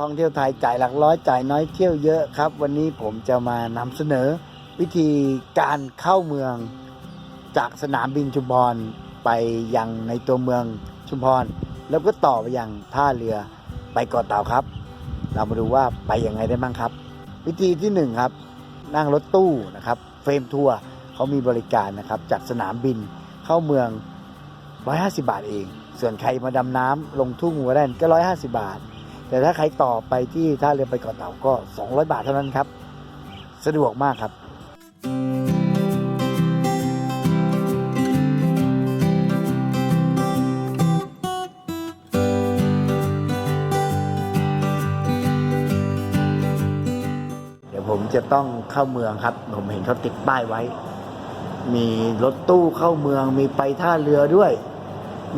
ท่องเที่ยวไทยจ่ายหลักร้อยจ่ายน้อยเที่ยวเยอะครับ วันนี้ผมจะมานำเสนอ วิธีการเข้าเมือง จากสนามบินชุมพรไปยังในตัวเมืองชุมพร แล้วก็ต่อไปยังท่าเรือไปเกาะเต่าครับ เรามาดูว่าไปยังไงได้บ้างครับ วิธีที่หนึ่งครับนั่งรถตู้นะครับเฟรมทัวร์เขามีบริการนะครับจากสนามบินเข้าเมือง 150 บาทเอง ส่วนใครมาดำน้ำลงทุ่งหัวแดนก็ 150 บาท แต่ถ้าใครต่อไปที่ท่าเรือไปเกาะเต่าก็ 200 บาทเท่านั้นครับ สะดวกมากครับ เดี๋ยวผมจะต้องเข้าเมืองครับ ผมเห็นเขาติดป้ายไว้ มีรถตู้เข้าเมืองมีไปท่าเรือด้วย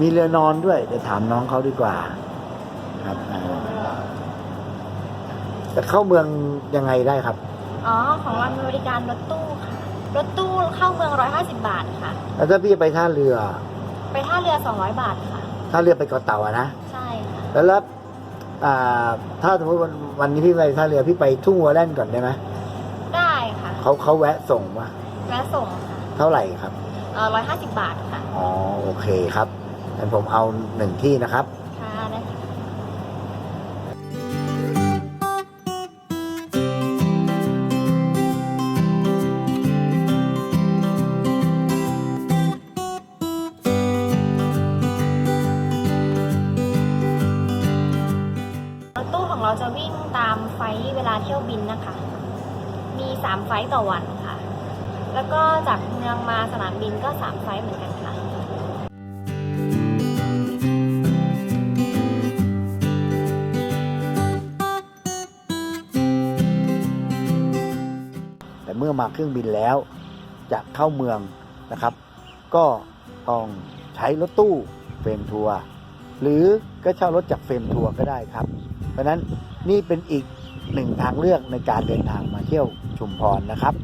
มีเรือนอนด้วยเดี๋ยวถามน้องเขาดีกว่าครับ จะเข้าเมืองยังไงได้ครับ อ๋อ ของเรามีบริการรถตู้ค่ะ รถตู้เข้าเมือง 150 บาทค่ะ แล้วถ้าพี่ไปท่าเรือ ไปท่าเรือ 200 บาทค่ะ ท่าเรือไปเกาะเต่าอะนะ ใช่ค่ะ แล้วแล้วอ่าถ้าสมมติวันวันนี้พี่ไปท่าเรือพี่ไปทุ่งวัวแล่นก่อนได้ไหมได้ค่ะ เขาเขาแวะส่งวะแวะส่งค่ะเท่าไหร่ครับ เอ่อ150 บาทค่ะ อ๋อโอเคครับงั้นผมเอาหนึ่งที่นะครับ เราจะวิ่งตามไฟล์เวลาเที่ยวบินนะคะ มี 3 ไฟล์ต่อวันค่ะ แล้วก็จากเมืองมาสนามบินก็ 3 ไฟล์เหมือนกันค่ะแต่เมื่อมาเครื่องบินแล้วจะเข้าเมืองนะครับ ก็ต้องใช้รถตู้เฟรมทัวร์หรือก็เช่ารถจากเฟรมทัวร์ก็ได้ครับ เพราะฉะนั้นนี่เป็นอีกหนึ่งทางเลือกในการเดินทางมาเที่ยวชุมพรนะครับ